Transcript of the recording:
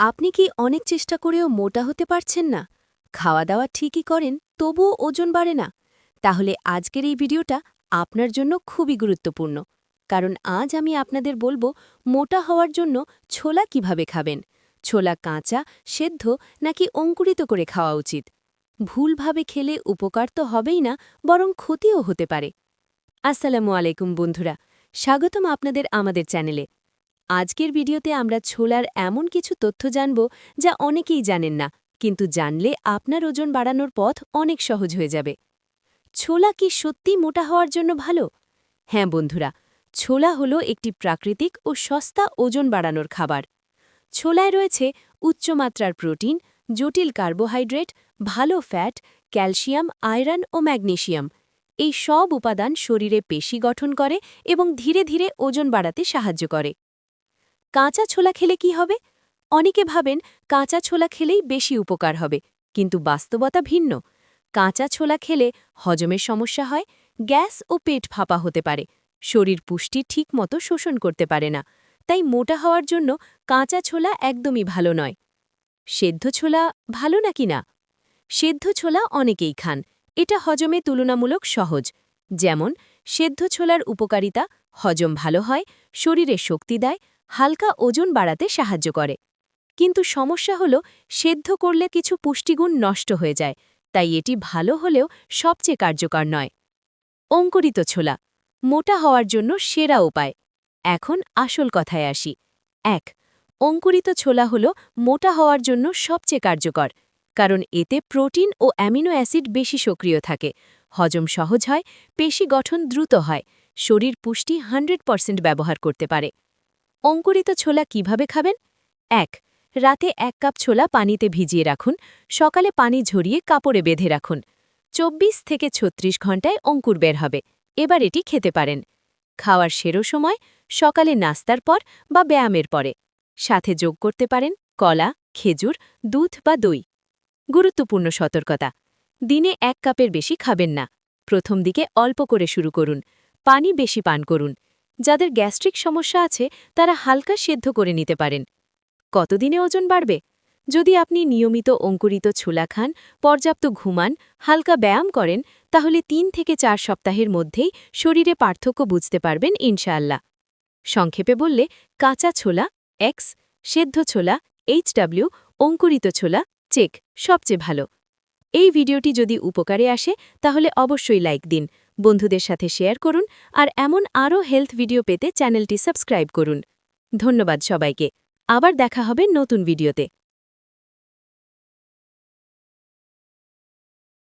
আপনি কি অনেক চেষ্টা করেও মোটা হতে পারছেন না? খাওয়া দাওয়া ঠিকই করেন, তবুও ওজন বাড়ে না। তাহলে আজকের এই ভিডিওটা আপনার জন্য খুবই গুরুত্বপূর্ণ। কারণ আজ আমি আপনাদের বলব, মোটা হওয়ার জন্য ছোলা কীভাবে খাবেন? ছোলা কাঁচা, সেদ্ধ নাকি অঙ্কুরিত করে খাওয়া উচিত? ভুলভাবে খেলে উপকার তো হবেই না, বরং ক্ষতিও হতে পারে। আসসালামু আলাইকুম বন্ধুরা, স্বাগতম আপনাদের আমাদের চ্যানেলে। আজকের ভিডিওতে আমরা ছোলার এমন কিছু তথ্য জানব যা অনেকেই জানেন না, কিন্তু জানলে আপনার ওজন বাড়ানোর পথ অনেক সহজ হয়ে যাবে। ছোলা কি সত্যি মোটা হওয়ার জন্য ভালো? হ্যাঁ বন্ধুরা, ছোলা হলো একটি প্রাকৃতিক ও সস্তা ওজন বাড়ানোর খাবার। ছোলায় রয়েছে উচ্চমাত্রার প্রোটিন, জটিল কার্বোহাইড্রেট, ভালো ফ্যাট, ক্যালসিয়াম, আয়রন ও ম্যাগনেশিয়াম এই সব উপাদান শরীরে পেশি গঠন করে এবং ধীরে ধীরে ওজন বাড়াতে সাহায্য করে। কাঁচা ছোলা খেলে কি হবে? অনেকে ভাবেন কাঁচা ছোলা খেলেই বেশি উপকার হবে, কিন্তু বাস্তবতা ভিন্ন। কাঁচা ছোলা খেলে হজমের সমস্যা হয়, গ্যাস ও পেট ফাঁপা হতে পারে, শরীর পুষ্টি ঠিকমতো শোষণ করতে পারে না, তাই মোটা হওয়ার জন্য কাঁচা ছোলা একদমই ভালো নয়। সেদ্ধ ছোলা ভালো নাকি না? সেদ্ধ ছোলা অনেকেই খান, এটা হজমে তুলনামূলক সহজ, যেমন সেদ্ধ ছোলার উপকারিতা হজম ভালো হয়, শরীরে শক্তি দেয় হালকা ওজন বাড়াতে সাহায্য করে। কিন্তু সমস্যা হল, সেদ্ধ করলে কিছু পুষ্টিগুণ নষ্ট হয়ে যায়, তাই এটি ভালো হলেও সবচেয়ে কার্যকর নয়। অঙ্কুরিত ছোলা, মোটা হওয়ার জন্য সেরা উপায়। এখন আসল কথায় আসি। এক, অঙ্কুরিত ছোলা হল মোটা হওয়ার জন্য সবচেয়ে কার্যকর, কারণ এতে প্রোটিন ও অ্যামিনো অ্যাসিড বেশি সক্রিয় থাকে। হজম সহজ হয়, পেশি গঠন দ্রুত হয়, শরীর পুষ্টি হান্ড্রেড ব্যবহার করতে পারে। অঙ্কুরিত ছোলা কীভাবে খাবেন? এক, রাতে এক কাপ ছোলা পানিতে ভিজিয়ে রাখুন। সকালে পানি ঝরিয়ে কাপড়ে বেঁধে রাখুন। চব্বিশ থেকে ছত্রিশ ঘণ্টায় অঙ্কুর বের হবে। এবার এটি খেতে পারেন। খাওয়ার সেরো সময়, সকালে নাস্তার পর বা ব্যায়ামের পরে। সাথে যোগ করতে পারেন কলা, খেজুর, দুধ বা দই। গুরুত্বপূর্ণ সতর্কতা। দিনে এক কাপের বেশি খাবেন না। প্রথম দিকে অল্প করে শুরু করুন। পানি বেশি পান করুন। যাদের গ্যাস্ট্রিক সমস্যা আছে, তারা হালকা সেদ্ধ করে নিতে পারেন। কতদিনে ওজন বাড়বে? যদি আপনি নিয়মিত অঙ্কুরিত ছোলা খান, পর্যাপ্ত ঘুমান, হালকা ব্যায়াম করেন, তাহলে তিন থেকে চার সপ্তাহের মধ্যেই শরীরে পার্থক্য বুঝতে পারবেন ইনশাআল্লাহ। সংক্ষেপে বললে, কাঁচা ছোলা, এক্স, সেদ্ধ ছোলা এইচডাব্লিউ অঙ্কুরিত ছোলা, চেক, সবচেয়ে ভালো। এই ভিডিওটি যদি উপকারে আসে, তাহলে অবশ্যই লাইক দিন। বন্ধুদের সাথে শেয়ার করুন আর এমন আরও হেলথ ভিডিও পেতে চ্যানেলটি সাবস্ক্রাইব করুন। ধন্যবাদ সবাইকে। আবার দেখা হবে নতুন ভিডিওতে।